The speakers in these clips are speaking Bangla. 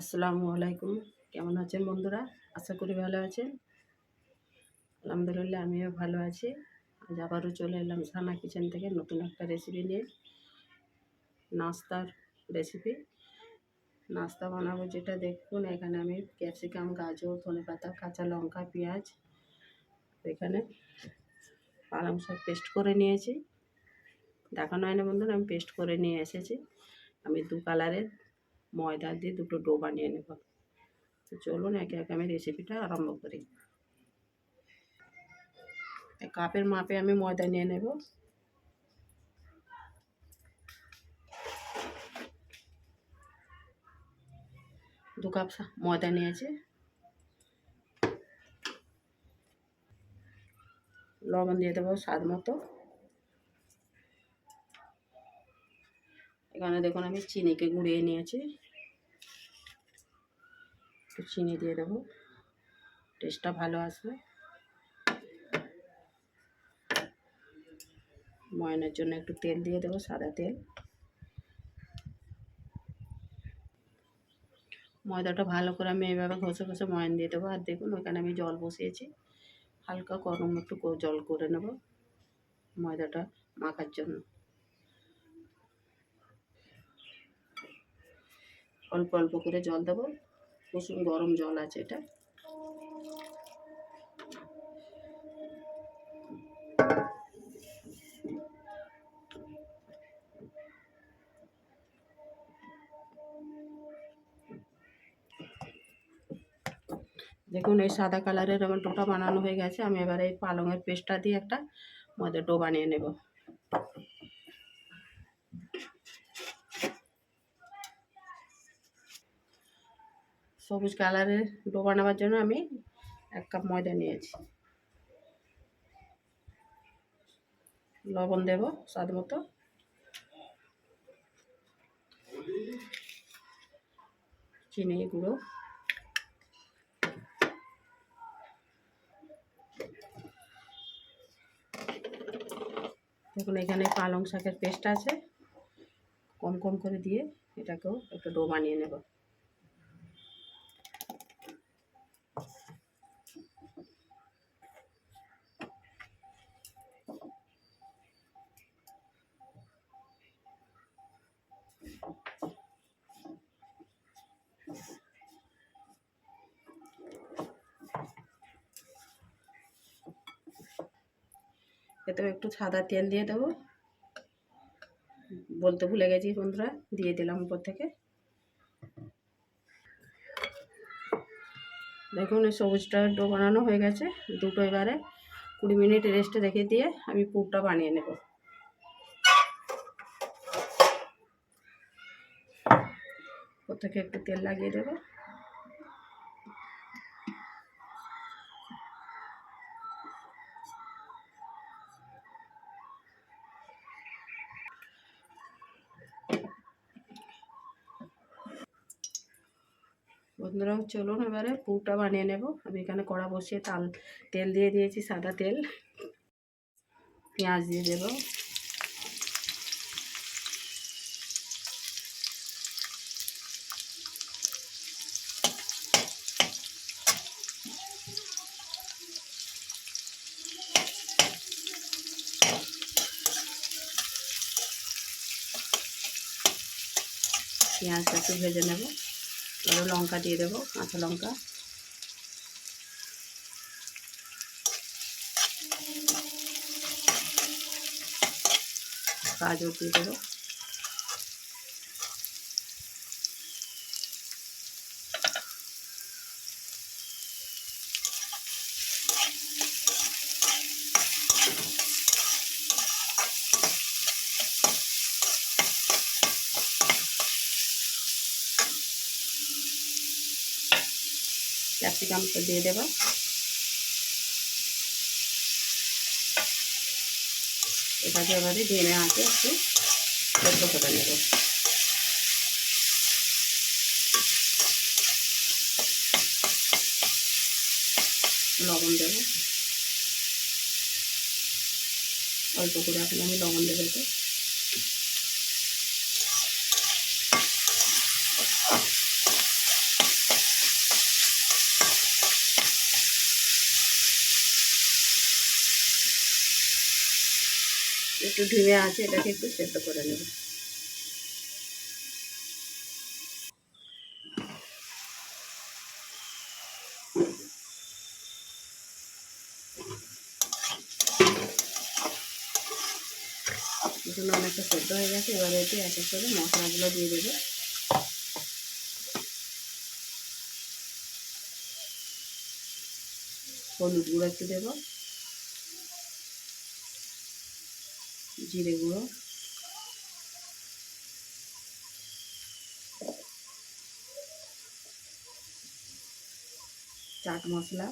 আলাইকুম। কেমন আছেন বন্ধুরা? আশা করি ভালো আছেন। আলহামদুলিল্লাহ, আমিও ভালো আছি। আজ আবারও চলে এলাম সানা কিচেন থেকে নতুন একটা রেসিপি নিয়ে। নাস্তার রেসিপি নাস্তা বানাবো যেটা দেখুন, এখানে আমি ক্যাপসিকাম, গাজর ধনে পাতা কাঁচা লঙ্কা, পেঁয়াজ, এখানে পালং শাক পেস্ট করে নিয়েছি। দেখানো হয় না বন্ধুরা, আমি পেস্ট করে নিয়ে এসেছি। আমি দু কালারের ময়দা দিয়ে দুটো ডো বানিয়ে নেব। তো চলুন একে একে আমি রেসিপিটা আরম্ভ করি। কাপের মাপে আমি ময়দা নিয়ে নেব। দু কাপ ময়দা নিয়েছি। লবণ দিয়ে দেবো স্বাদ মতো। এখানে দেখুন আমি চিনিকে গুঁড়িয়ে নিয়েছি। একটু চিনি দিয়ে দেবো। টেস্টটা ভালো আসবে। ময়নের জন্য একটু তেল দিয়ে দেবো, সাদা তেল। ময়দাটা ভালো করে আমি এইভাবে ঘষে ঘষে ময়ন দিয়ে দেবো। আর দেখুন ওখানে আমি জল বসিয়েছি। হালকা গরম একটু জল করে নেব ময়দাটা মাখার জন্য। অল্প অল্প করে জল দেবো। প্রচুর গরম জল আছে এটা। দেখুন, এই সাদা কালারের আমার ডোটা বানানো হয়ে গেছে। আমি এবারে এই পালংয়ের পেস্টটা দিয়ে একটা ময়দা ডো বানিয়ে নেব। সবুজ কালারের ডো বানাবার জন্য আমি এক কাপ ময়দা নিয়েছি। লবণ দেব স্বাদ মতো। চিনি গুঁড়ো। দেখুন, এখানে পালং শাকের পেস্ট আছে। কম কম করে দিয়ে এটাকেও একটু ডো বানিয়ে নেব। এতেও একটু সাদা তেল দিয়ে দেবো। বলতে ভুলে গেছি বন্ধুরা, দিয়ে দিলাম উপর থেকে। দেখুন, এই সবুজটা ডো বানানো হয়ে গেছে। দুটো এবারে কুড়ি মিনিট রেস্টে রেখে দিয়ে আমি পুরটা বানিয়ে নেব। উপর থেকে একটু তেল লাগিয়ে দেবো। বন্ধুরা, চলুন এবারে পুরটা বানিয়ে নেব। আমি এখানে কড়া বসিয়ে তাল, তেল দিয়ে দিয়েছি, সাদা তেল। পেঁয়াজ দিয়ে দেব। পেঁয়াজটা একটু ভেজে নেব। এবার লঙ্কা দিয়ে দেবো কাঁচা লঙ্কা। গাজর দিয়ে দেবো। ক্যাপসিকামটা দিয়ে দেবো। এটাকে এবারে ঢেলে আঁকে একটু সেদ্ধ করে নেব। লবণ দেবো। অল্প করে এখন আমি লবণ দেবো এতে। একটু ধিমে আছে, এটাকে একটু সেদ্ধ করে নেব। অনেকটা সেদ্ধ হয়ে গেছে, এবারে এতে এক এক করে মশলাগুলো দিয়ে দেবে। হলুদ গুঁড়ো একটু দেবো। জিরে গুঁড়ো চাট মশলা।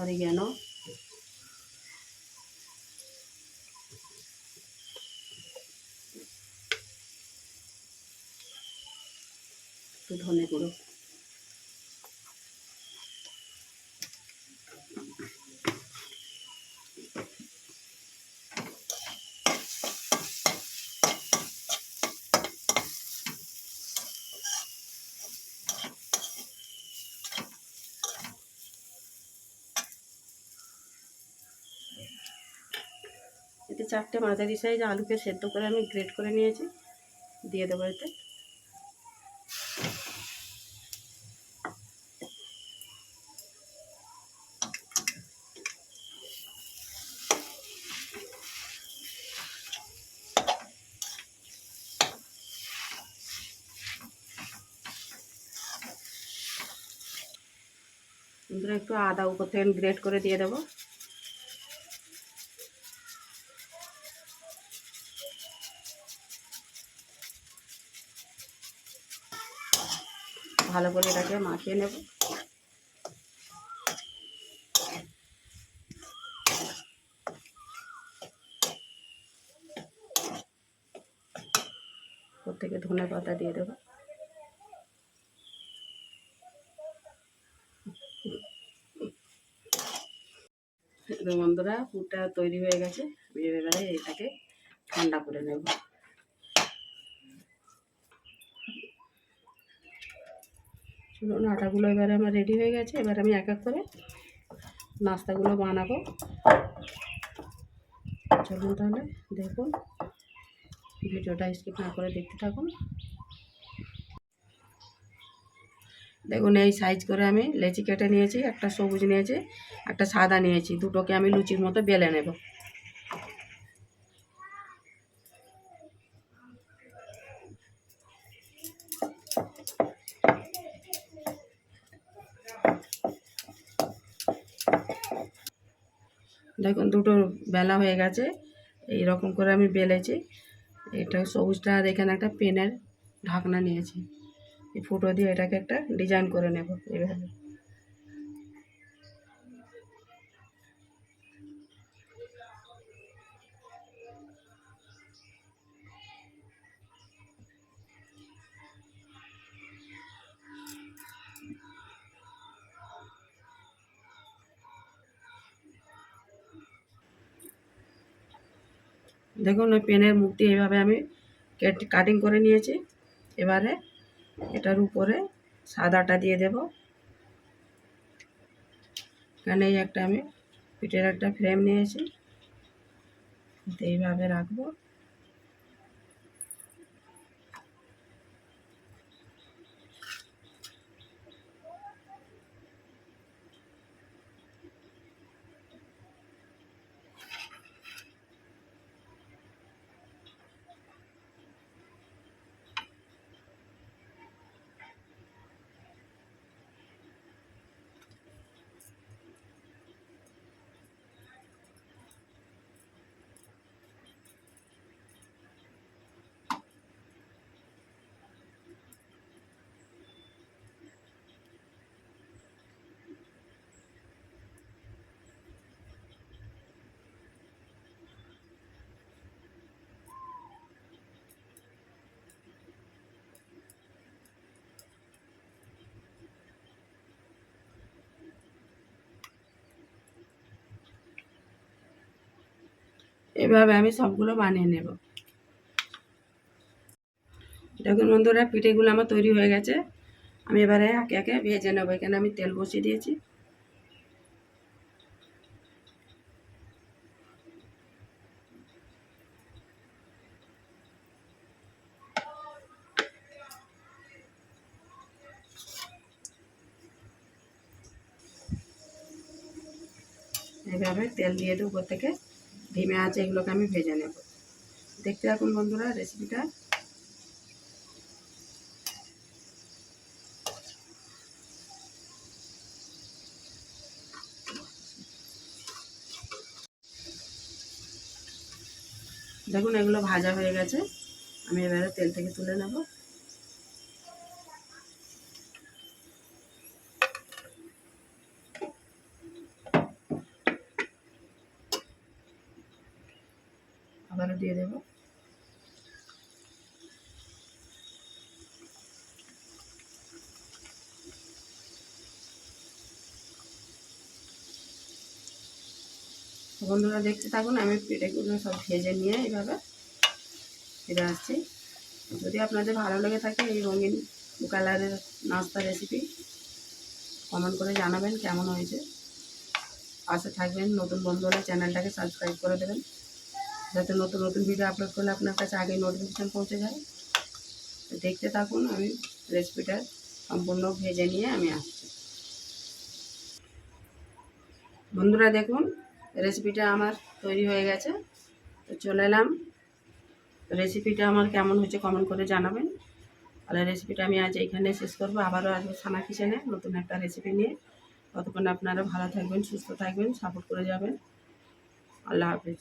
অরিগ্যানো একটু ধনে গুঁড়ো। এতে চারটে মাঝারি সাইজ আলুকে সেদ্ধ করে আমি গ্রেট করে নিয়েছি। দিয়ে দেবো এতে। বন্ধুরা একটু আদা উপর থেকে গ্রেট করে দিয়ে দেবো। ভালো করে এটাকে মাখিয়ে নেব। থেকে ধনে পাতা দিয়ে দেবো। তো বন্ধুরা, পুরটা তৈরি হয়ে গেছে। এবারে এটাকে ঠান্ডা করে নেব। চলুন, আটাগুলো এবারে আমার রেডি হয়ে গেছে। এবার আমি এক এক করে নাস্তাগুলো বানাবো। চলুন তাহলে, দেখুন, ভিডিওটা স্কিপ না করে দেখতে থাকুন। দেখুন, এই সাইজ করে আমি লেচি কেটে নিয়েছি, একটা সবুজ নিয়েছি, একটা সাদা নিয়েছি। দুটোকে আমি লুচির মতো বেলে নেব। দেখুন, দুটো বেলা হয়ে গেছে, এই রকম করে আমি বেলেছি। এটা সবুজটা আর এখানে একটা পেনের ঢাকনা নিয়েছি। এই ফুটো দিয়ে এটাকে একটা ডিজাইন করে নেব এইভাবে। দেখুন ওই পেনের মুখটি এইভাবে আমি কেট কাটিং করে নিয়েছি। এবারে এটার উপরে সাদাটা দিয়ে দেব। এখানে একটা আমি পিঠের একটা ফ্রেম নিয়েছি। এইভাবে রাখব। এভাবে আমি সবগুলো বানিয়ে নেব। দেখুন বন্ধুরা, পিঠেগুলো আমার তৈরি হয়ে গেছে। আমি এবারে একে একে ভেজে নেব। এখানে আমি তেল বসিয়ে দিয়েছি। এভাবে তেল দিয়ে দেবো থেকে। ধিমে আছে এগুলোকে আমি ভেজে নেব। দেখতে থাকুন বন্ধুরা রেসিপিটা দেখুন এগুলো ভাজা হয়ে গেছে। আমি এবারে তেল থেকে তুলে নেব। আবারও দিয়ে দেব। বন্ধুরা দেখতে থাকুন, আমি পিঠেগুলো সব ভেজে নিয়ে এইভাবে ফিরে আসছি। যদি আপনাদের ভালো লেগে থাকে এই রঙিন কালারের নাস্তা রেসিপি কমেন্ট করে জানাবেন কেমন হয়েছে। পাশে থাকবেন, নতুন বন্ধুরা চ্যানেলটাকে সাবস্ক্রাইব করে দেবেন। যাতে নতুন নতুন ভিডিও আপলোড করলে আপনার কাছে আগে নোটিফিকেশান পৌঁছে যায়। তো দেখতে থাকুন, আমি রেসিপিটা সম্পূর্ণ ভেজে নিয়ে আমি আসছি। বন্ধুরা দেখুন রেসিপিটা আমার তৈরি হয়ে গেছে। তো চলে এলাম। রেসিপিটা আমার কেমন হয়েছে কমেন্ট করে জানাবেন। তাহলে রেসিপিটা আমি আজ এইখানে শেষ করব। আবারও আসব সানা কিচেনে নতুন একটা রেসিপি নিয়ে। ততক্ষণ আপনারা ভালো থাকবেন, সুস্থ থাকবেন সাপোর্ট করে যাবেন। আল্লাহ হাফিজ।